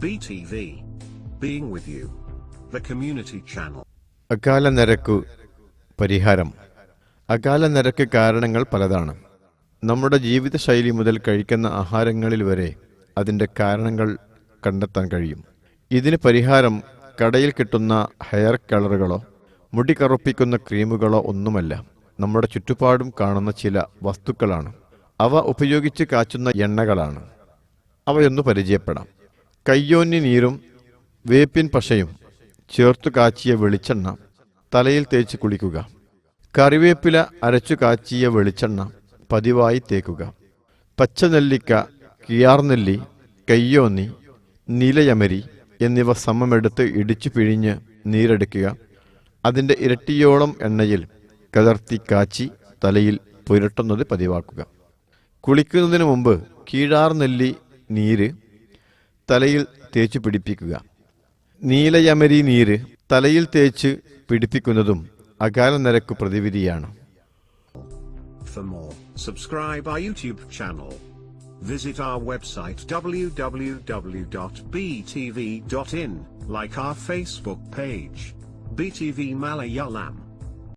BTV. Being with you. The community channel. അകാല നിരക്കു പരിഹാരം അകാല നിരക്ക് കാരണങ്ങൾ പലതാണ് നമ്മുടെ ജീവിതശൈലി മുതൽ കഴിക്കുന്ന ആഹാരങ്ങളിൽ വരെ അതിന്റെ കാരണങ്ങൾ കണ്ടെത്താൻ കഴിയും ഇതിന് പരിഹാരം കടയിൽ കിട്ടുന്ന ഹെയർ കളറുകളോ മുടി കറുപ്പിക്കുന്ന ക്രീമുകളോ ഒന്നുമല്ല നമ്മുടെ ചുറ്റുപാടും കാണുന്ന ചില വസ്തുക്കളാണ് അവ ഉപയോഗിച്ച് കാച്ചുന്ന എണ്ണകളാണ് അവയൊന്നു പരിചയപ്പെടാം കയ്യോന്നി നീരും വേപ്പിൻ പശയും ചേർത്തു കാച്ചിയ വെളിച്ചെണ്ണ തലയിൽ തേച്ച് കുളിക്കുക. കറിവേപ്പില അരച്ചു കാച്ചിയ വെളിച്ചെണ്ണ പതിവായി തേക്കുക. പച്ചനെല്ലിക്ക കിയാർനെല്ലി കയ്യോന്നി നീലയമരി എന്നിവ സമമെടുത്ത് ഇടിച്ചു പിഴിഞ്ഞ് നീരെടുക്കുക. അതിന്റെ ഇരട്ടിയോളം എണ്ണയിൽ കലർത്തി കാച്ചി തലയിൽ പുരട്ടുന്നത് പതിവാക്കുക. കുളിക്കുന്നതിന് മുമ്പ് കീഴാർനെല്ലി നീര് തലയിൽ തേച്ച് പിടിപ്പിക്കുക നീലയമരി നീര് തലയിൽ തേച്ച് പിടിപ്പിക്കുന്നതും അകാല നിരക്ക് പ്രതിവിധിയാണ്. Visit our website www.btv.in, like our Facebook page. BTV Malayalam.